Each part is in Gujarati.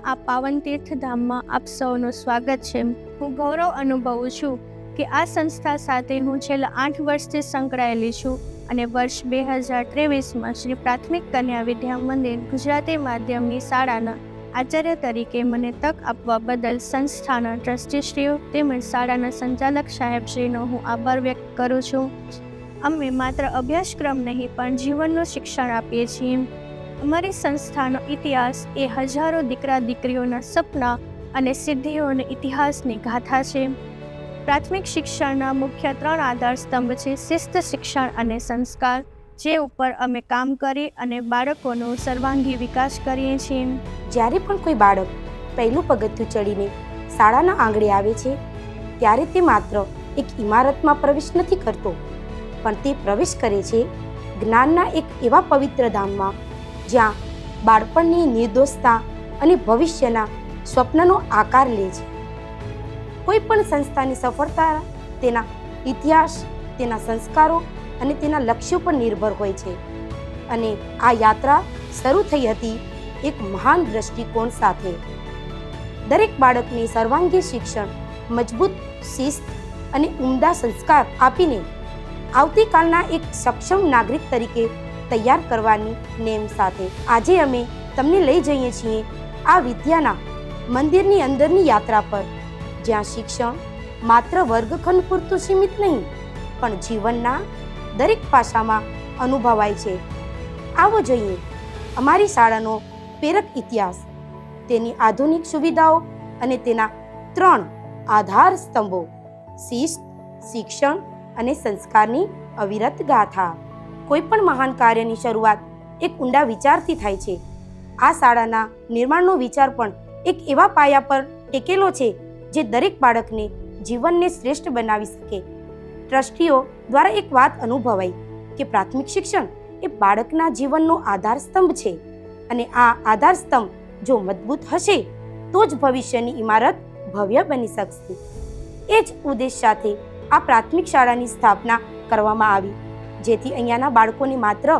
શિક્ષણના આ પાવન તીર્થધામમાં આપ સૌનું સ્વાગત છે. હું ગૌરવ અનુભવું છું કે આ સંસ્થા સાથે હું છેલ્લા આઠ વર્ષથી સંકળાયેલી છું અને વર્ષ બે હજાર ત્રેવીસમાં શ્રી પ્રાથમિક કન્યા વિદ્યા મંદિર ગુજરાતી માધ્યમની શાળાના આચાર્ય તરીકે મને તક આપવા બદલ સંસ્થાના ટ્રસ્ટીશ્રીઓ તેમજ શાળાના સંચાલક સાહેબશ્રીનો હું આભાર વ્યક્ત કરું છું. અમે માત્ર અભ્યાસક્રમ નહીં પણ જીવનનું શિક્ષણ આપીએ છીએ. અમારી સંસ્થાનો ઇતિહાસ એ હજારો દીકરા દીકરીઓના સપના અને સિદ્ધિઓના ઇતિહાસની ગાથા છે. પ્રાથમિક શિક્ષણના મુખ્ય ત્રણ આધાર સ્તંભ છે શિસ્ત શિક્ષણ અને સંસ્કાર, જે ઉપર અમે કામ કરી અને બાળકોનો સર્વાંગી વિકાસ કરીએ છીએ. જ્યારે પણ કોઈ બાળક પહેલું પગથિયું ચડીને શાળાના આંગણે આવે છે, ત્યારે તે માત્ર એક ઇમારતમાં પ્રવેશ નથી કરતો, પણ તે પ્રવેશ કરે છે જ્ઞાનના એક એવા પવિત્ર ધામમાં જ્યાં બાળપણની નિર્દોષતા અને ભવિષ્યના સ્વપ્નનો આકાર લે છે. કોઈ પણ સંસ્થાની સફળતા તેના ઇતિહાસ, તેના સંસ્કારો અને તેના લક્ષ્યો પર નિર્ભર હોય છે. અને આ યાત્રા શરૂ થઈ હતી એક મહાન દ્રષ્ટિકોણ સાથે. દરેક બાળકને સર્વાંગી શિક્ષણ, મજબૂત શિસ્ત અને ઉમદા સંસ્કાર આપીને આવતીકાલના એક સક્ષમ નાગરિક તરીકે તૈયાર કરવાની નેમ સાથે. આજે અમે તમને લઈ જઈએ છીએ આ વિદ્યાના મંદિરની અંદરની યાત્રા પર, જ્યાં શિક્ષણ માત્ર વર્ગખંડ પૂરતું સીમિત નહીં, પણ જીવનના દરેક પાસામાં અનુભવાય છે. આવો જોઈએ. અમારી શાળાનો પ્રેરક ઇતિહાસ, તેની આધુનિક સુવિધાઓ અને તેના ત્રણ આધાર સ્તંભો, શિસ્ત, શિક્ષણ અને સંસ્કારની અવિરત ગાથા. કોઈ પણ મહાન કાર્યની શરૂઆત એક ઊંડા વિચારથી થાય છે. આ શાળાના નિર્માણનો વિચાર પણ એક એવા પાયા પર ટેકેલો છે જે દરેક બાળકને જીવનને શ્રેષ્ઠ બનાવી શકે. ટ્રસ્ટીઓ દ્વારા એક વાત અનુભવાઈ કે પ્રાથમિક શિક્ષણ એ બાળકના જીવનનો આધાર સ્તંભ છે અને આ આધાર સ્તંભ જો મજબૂત હશે, તો જ ભવિષ્યની ઇમારત ભવ્ય બની શકશે. એ જ ઉદ્દેશ સાથે આ પ્રાથમિક શાળાની સ્થાપના કરવામાં આવી. જેથી અહીંયાના બાળકોને માત્ર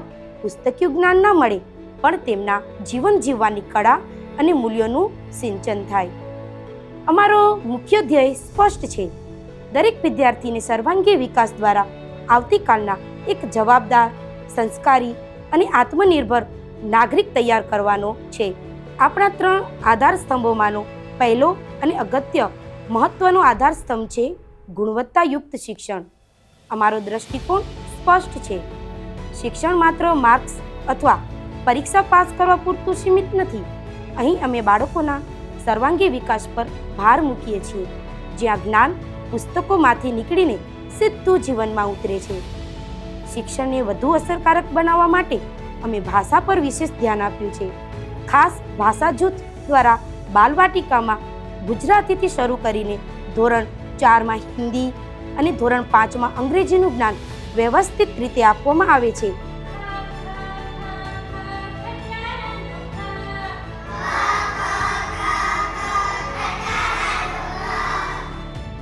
પુસ્તકીય જ્ઞાન ન મળે, પણ તેમના જીવન જીવવાની કળા અને મૂલ્યોનું સિંચન થાય. અમારો મુખ્ય ધ્યેય સ્પષ્ટ છે. દરેક વિદ્યાર્થીને સર્વાંગી વિકાસ દ્વારા આવતીકાલના એક જવાબદાર, સંસ્કારી અને આત્મનિર્ભર નાગરિક તૈયાર કરવાનો છે. આપણા ત્રણ આધાર સ્તંભોમાંનો પહેલો અને અગત્ય મહત્વનો આધાર સ્તંભ છે ગુણવત્તાયુક્ત શિક્ષણ. અમારો દ્રષ્ટિકોણ સ્પષ્ટ છે. શિક્ષણ માત્ર માર્ક્સ અથવા પરીક્ષા પાસ કરવા પૂરતું સીમિત નથી. અહીં અમે બાળકોના સર્વાંગી વિકાસ પર ભાર મૂકીએ છીએ, જ્યાં જ્ઞાન પુસ્તકોમાંથી નીકળીને સીધું જીવનમાં ઉતરે છે. શિક્ષણને વધુ અસરકારક બનાવવા માટે અમે ભાષા પર વિશેષ ધ્યાન આપ્યું છે. ખાસ ભાષા જૂથ દ્વારા બાલવાટિકામાં ગુજરાતીથી શરૂ કરીને ધોરણ ચારમાં હિન્દી અને ધોરણ પાંચમાં અંગ્રેજીનું જ્ઞાન વ્યવસ્થિત રીતે આપવામાં આવે છે.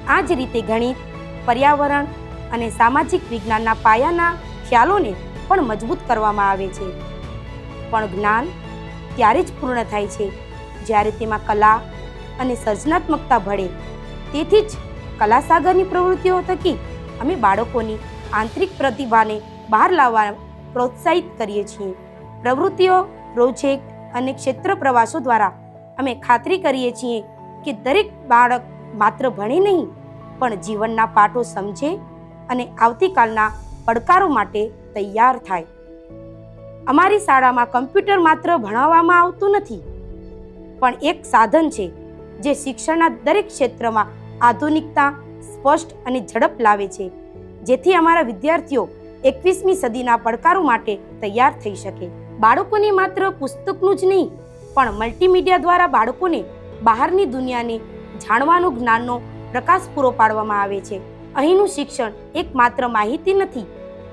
આ જ રીતે ગણિત, પર્યાવરણ અને સામાજિક વિજ્ઞાનના પાયાના ખ્યાલોને પણ મજબૂત કરવામાં આવે છે. પણ જ્ઞાન ત્યારે જ પૂર્ણ થાય છે, જ્યારે તેમાં કલા અને સર્જનાત્મકતા ભળે. તેથી જ કલાસાગરની પ્રવૃત્તિઓ થકી અમે બાળકોની આંતરિક પ્રતિભાને બહાર લાવવા પ્રોત્સાહિત કરીએ છીએ. પ્રવૃત્તિઓ પ્રોજેક્ટ અને ક્ષેત્ર પ્રવાસો દ્વારા અમે ખાતરી કરીએ છીએ કે દરેક બાળક માત્ર ભણે નહીં, પણ જીવનના પાઠો સમજે અને આવતીકાલના પડકારો માટે તૈયાર થાય. અમારી શાળામાં કમ્પ્યુટર માત્ર ભણાવવામાં આવતું નથી, પણ એક સાધન છે જે શિક્ષણના દરેક ક્ષેત્રમાં આધુનિકતા સ્પષ્ટ અને ઝડપ લાવે છે. જેથી અમારા વિદ્યાર્થીઓ એકવીસમી સદીના પડકારો માટે તૈયાર થઈ શકે. બાળકોને માત્ર પુસ્તકનું જ નહીં, પણ મલ્ટીમીડિયા દ્વારા બાળકોને બહારની દુનિયાને જાણવાનો જ્ઞાનનો પ્રકાશ પૂરો પાડવામાં આવે છે. અહીંનું શિક્ષણ એક માત્ર માહિતી નથી,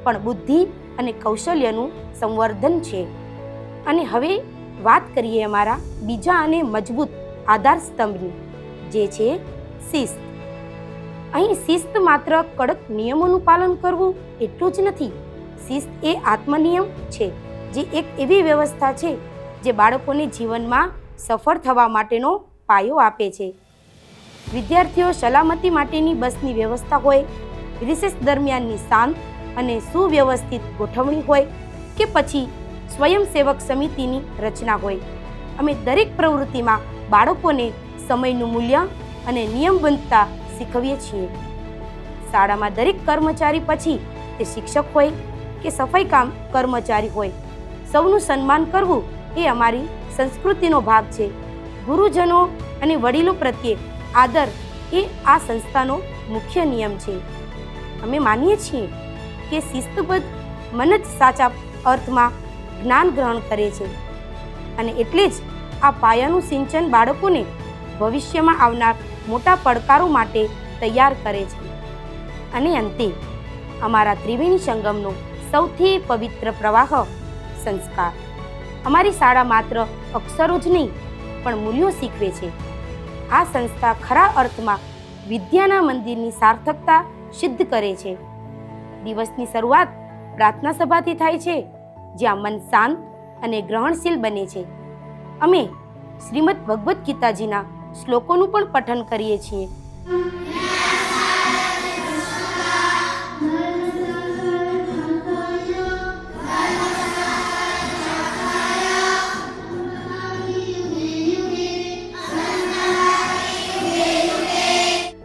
પણ બુદ્ધિ અને કૌશલ્યનું સંવર્ધન છે. અને હવે વાત કરીએ અમારા બીજા અને મજબૂત આધાર સ્તંભની જે છે શિસ્ત. અહીં શિસ્ત માત્ર કડક નિયમોનું પાલન કરવું એટલું જ નથી. શિસ્ત એ આત્મનિયમ છે, જે એક એવી વ્યવસ્થા છે, જે બાળકોને જીવનમાં સફળ થવા માટેનો પાયો આપે છે. વિદ્યાર્થીઓ સલામતી માટેની બસની વ્યવસ્થા હોય, રિસેસ દરમિયાનની શાંત અને સુવ્યવસ્થિત ગોઠવણી હોય કે પછી સ્વયંસેવક સમિતિની રચના હોય. અમે દરેક પ્રવૃત્તિમાં બાળકોને સમયનું મૂલ્ય અને નિયમબદ્ધતા શીખવીએ છીએ. શાળામાં દરેક કર્મચારી પછી તે શિક્ષક હોય કે સફાઈ કામ કર્મચારી હોય, સૌનું સન્માન કરવું એ અમારી સંસ્કૃતિનો ભાગ છે. ગુરુજનો અને વડીલો પ્રત્યે આદર એ આ સંસ્થાનો મુખ્ય નિયમ છે. અમે માનીએ છીએ કે શિસ્તબદ્ધ મન જ સાચા અર્થમાં જ્ઞાન ગ્રહણ કરે છે અને એટલે જ આ પાયાનું સિંચન બાળકોને ભવિષ્યમાં આવનાર મોટા પડકારો માટે તૈયાર કરે છે. અને અંતે, અમારા ત્રિવેણી સંગમનો સૌથી પવિત્ર પ્રવાહ સંસ્કાર. અમારી શાળા માત્ર અક્ષરો જ નહીં, પણ મૂલ્યો શીખવે છે. આ સંસ્થા ખરા અર્થમાં વિદ્યાના મંદિરની સાર્થકતા સિદ્ધ કરે છે. દિવસની શરૂઆત પ્રાર્થના સભાથી થાય છે, જ્યાં મન શાંત અને ગ્રહણશીલ બને છે. અમે શ્રીમદ ભગવદ્ ગીતાજીના શ્લોકોનું પણ પઠન કરીએ છીએ.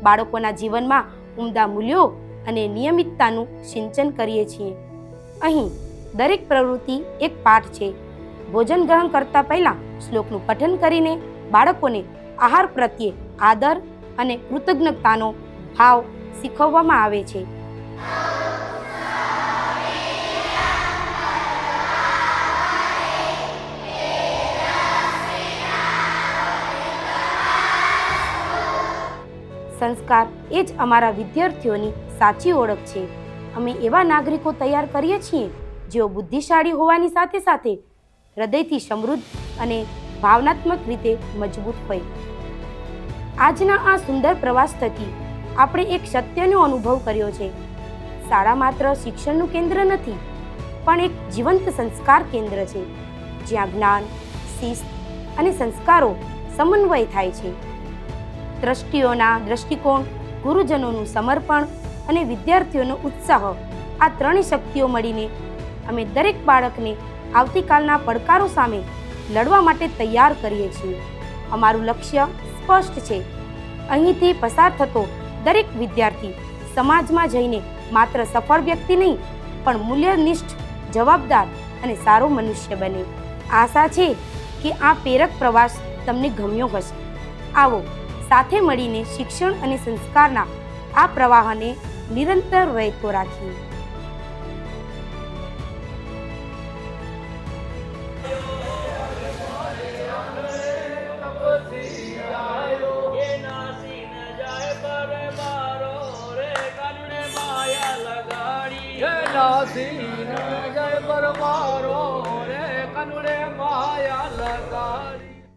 બાળકોના જીવનમાં ઉમદા મૂલ્યો અને નિયમિતતાનું સિંચન કરીએ છીએ. અહીં દરેક પ્રવૃત્તિ એક પાઠ છે. ભોજન ગ્રહણ કરતા પહેલા શ્લોકનું પઠન કરીને બાળકોને આહાર પ્રત્યે આદર અને કૃતજ્ઞતાનો ભાવ શીખવવામાં આવે છે. સંસ્કાર એ જ અમારા વિદ્યાર્થીઓની સાચી ઓળખ છે. અમે એવા નાગરિકો તૈયાર કરીએ છીએ, જેઓ બુદ્ધિશાળી હોવાની સાથે સાથે હૃદયથી સમૃદ્ધ અને ભાવનાત્મક રીતે મજબૂત હોય. આજના આ સુંદર પ્રવાસ થકી આપણે એક સત્યનો અનુભવ કર્યો છે. શાળા માત્ર શિક્ષણનું કેન્દ્ર નથી, પણ એક જીવંત સંસ્કાર કેન્દ્ર છે, જ્યાં જ્ઞાન, શિસ્ત અને સંસ્કારો સમન્વય થાય છે. દ્રષ્ટિઓના દ્રષ્ટિકોણ, ગુરુજનોનું સમર્પણ અને વિદ્યાર્થીઓનો ઉત્સાહ આ ત્રણેય શક્તિઓ મળીને અમે દરેક બાળકને આવતીકાલના પડકારો સામે લડવા માટે તૈયાર કરીએ છીએ. અમારું લક્ષ્ય સ્પષ્ટ છે. અહીંથી પસાર થતો દરેક વિદ્યાર્થી સમાજમાં જઈને માત્ર સફળ વ્યક્તિ નહીં, પણ મૂલ્યનિષ્ઠ, જવાબદાર અને સારો મનુષ્ય બને. આશા છે કે આ પ્રેરક પ્રવાસ તમને ગમ્યો હશે. આવો, સાથે મળીને શિક્ષણ અને સંસ્કારના આ પ્રવાહને નિરંતર વહેતો રાખીએ.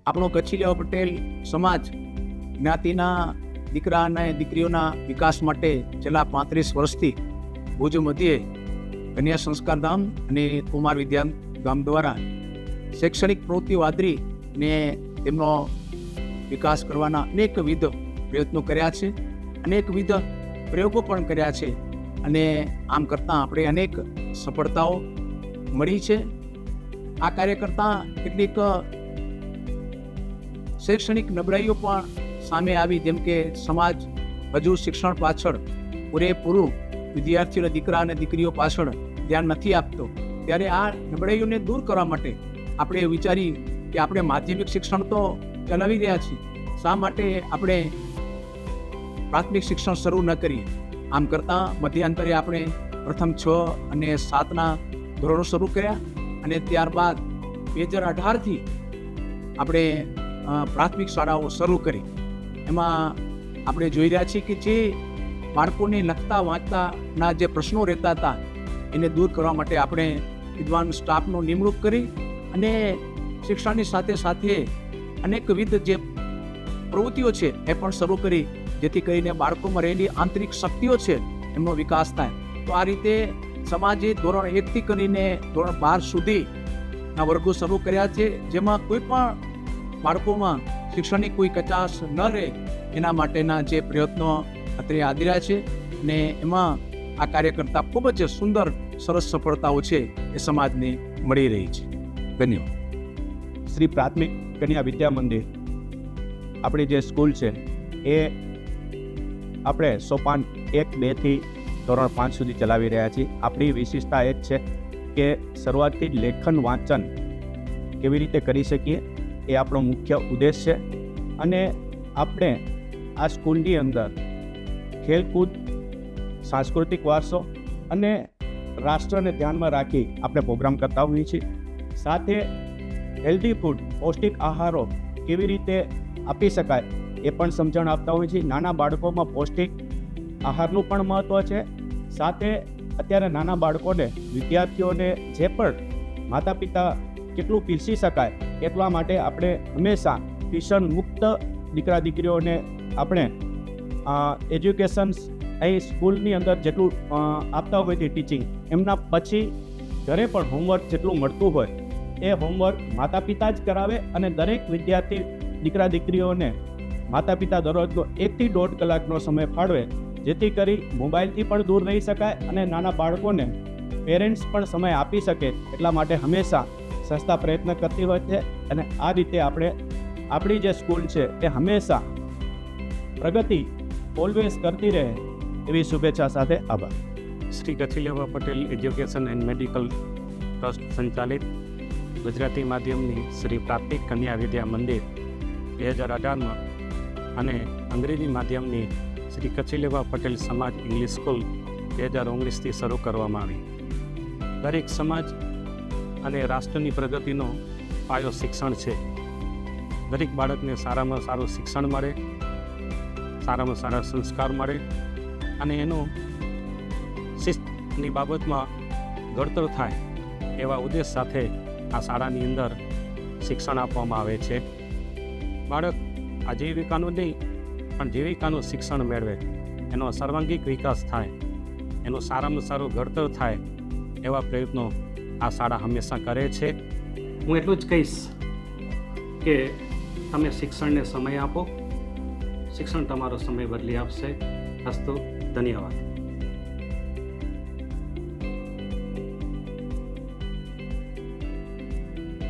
આપણો કચ્છીલિયા પટેલ સમાજ જ્ઞાતિના દીકરા અને દીકરીઓના વિકાસ માટે છેલ્લા પાંત્રીસ વર્ષથી ભુજ મધ્યે કન્યા સંસ્કાર ધામ અને કુમાર વિદ્યા ગામ દ્વારા શૈક્ષણિક પ્રવૃત્તિઓ આદરી ને તેમનો વિકાસ કરવાના અનેકવિધ પ્રયત્નો કર્યા છે. અનેકવિધ પ્રયોગો પણ કર્યા છે. અને આમ કરતાં આપણે અનેક સફળતાઓ મળી છે. આ કાર્ય કરતાં કેટલીક શૈક્ષણિક નબળાઈઓ પણ સામે આવી, જેમ કે સમાજ, હજુ શિક્ષણ પાછળ, પૂરેપૂરું વિદ્યાર્થીઓના દીકરા અને દીકરીઓ પાછળ ધ્યાન નથી આપતો. ત્યારે આ નબળાઈઓને દૂર કરવા માટે આપણે વિચારી કે આપણે માધ્યમિક શિક્ષણ તો ચલાવી રહ્યા છીએ. શા માટે આપણે પ્રાથમિક શિક્ષણ શરૂ ન કરીએ? આમ કરતાં મધ્યાંતરે આપણે પ્રથમ છ અને સાતના ધોરણો શરૂ કર્યા અને ત્યારબાદ બે હજાર અઢારથી આપણે પ્રાથમિક શાળાઓ શરૂ કરી. એમાં આપણે જોઈ રહ્યા છીએ કે જે બાળકોને લખતા, વાંચતાના જે પ્રશ્નો રહેતા હતા, એને દૂર કરવા માટે આપણે વિદ્વાન સ્ટાફનો નિમણૂક કરી અને શિક્ષણની સાથે સાથે અનેકવિધ જે પ્રવૃત્તિઓ છે, એ પણ શરૂ કરી. જેથી કરીને બાળકોમાં રહેલી આંતરિક શક્તિઓ છે, એમનો વિકાસ થાય. તો આ રીતે સમાજે ધોરણ એકથી કરીને ધોરણ બાર સુધીના વર્ગો શરૂ કર્યા છે, જેમાં કોઈ પણ બાળકોમાં શિક્ષણની કોઈ કચાશ ન રહે, એના માટેના જે પ્રયત્નો અત્રે આદિરા છે ને એમાં આ કાર્ય કરતા ખૂબ જ સુંદર, સરસ સફળતાઓ છે એ સમાજને મળી રહી છે. ધન્યવાદ. શ્રી પ્રાથમિક કન્યા વિદ્યા મંદિર, આપણી જે સ્કૂલ છે, એ આપણે સોપાન એક બેથી ધોરણ પાંચ સુધી ચલાવી રહ્યા છીએ. આપણી વિશેષતા એ જ છે કે શરૂઆતથી જ લેખન વાંચન કેવી રીતે કરી શકીએ એ આપણો મુખ્ય ઉદ્દેશ છે. અને આપણે આ સ્કૂલની અંદર ખેલકૂદ, સાંસ્કૃતિક વારસો અને રાષ્ટ્રને ધ્યાનમાં રાખી આપણે પ્રોગ્રામ કરતા હોઈએ છીએ. સાથે હેલ્ધી ફૂડ, પૌષ્ટિક આહારો કેવી રીતે આપી શકાય એ પણ સમજણ આપતા હોય છે. નાના બાળકોમાં પૌષ્ટિક આહારનું પણ મહત્ત્વ છે. સાથે અત્યારે નાના બાળકોને, વિદ્યાર્થીઓને જે પણ માતા પિતા કેટલું પીરસી શકાય એટલા માટે આપણે હંમેશા ટ્યુશન મુક્ત દીકરા દીકરીઓને આપણે એજ્યુકેશન્સ અહીં સ્કૂલની અંદર જેટલું આપતા હોય છે ટીચિંગ, એમના પછી ઘરે પણ હોમવર્ક જેટલું મળતું હોય, એ હોમવર્ક માતા પિતા જ કરાવે અને દરેક વિદ્યાર્થી દીકરા દીકરીઓને માતા પિતા દરરોજનો એકથી દોઢ કલાકનો સમય ફાળવે, જેથી કરી મોબાઈલથી પણ દૂર રહી શકાય અને નાના બાળકોને પેરેન્ટ્સ પણ સમય આપી શકે, એટલા માટે હંમેશા સંસ્થા પ્રયત્ન કરતી હોય છે. અને આ રીતે આપણે, આપણી જે સ્કૂલ છે, એ હંમેશા પ્રગતિ ઓલવેઝ કરતી રહે, એવી શુભેચ્છા સાથે આભાર. Shri Kathileva Patel education and medical trust સંચાલિત ગુજરાતી માધ્યમની શ્રી પ્રાથમિક કન્યા વિદ્યા મંદિર, બે હજાર અઢારમાં અને અંગ્રેજી માધ્યમની શ્રી કચિલેવા પટેલ સમાજ ઇંગ્લિશ સ્કૂલ બે હજાર ઓગણીસથી શરૂ કરવામાં આવી. દરેક સમાજ અને રાષ્ટ્રની પ્રગતિનો પાયો શિક્ષણ છે. દરેક બાળકને સારામાં સારું શિક્ષણ મળે, સારામાં સારા સંસ્કાર મળે અને એનો શિસ્તની બાબતમાં ઘડતર થાય એવા ઉદ્દેશ સાથે આ શાળાની અંદર શિક્ષણ આપવામાં આવે છે. બાળક આજીવિકાનું નહીં, પણ જીવિકાનું શિક્ષણ મેળવે. એનો સર્વાંગિક વિકાસ થાય. એનું સારામાં સારું ઘડતર થાય એવા પ્રયત્નો આ શાળા હંમેશા કરે છે. હું એટલું જ કહીશ કે તમે શિક્ષણને સમય આપો. શિક્ષણ તમારો સમય બદલી આપશે. અસ્તુ, ધન્યવાદ.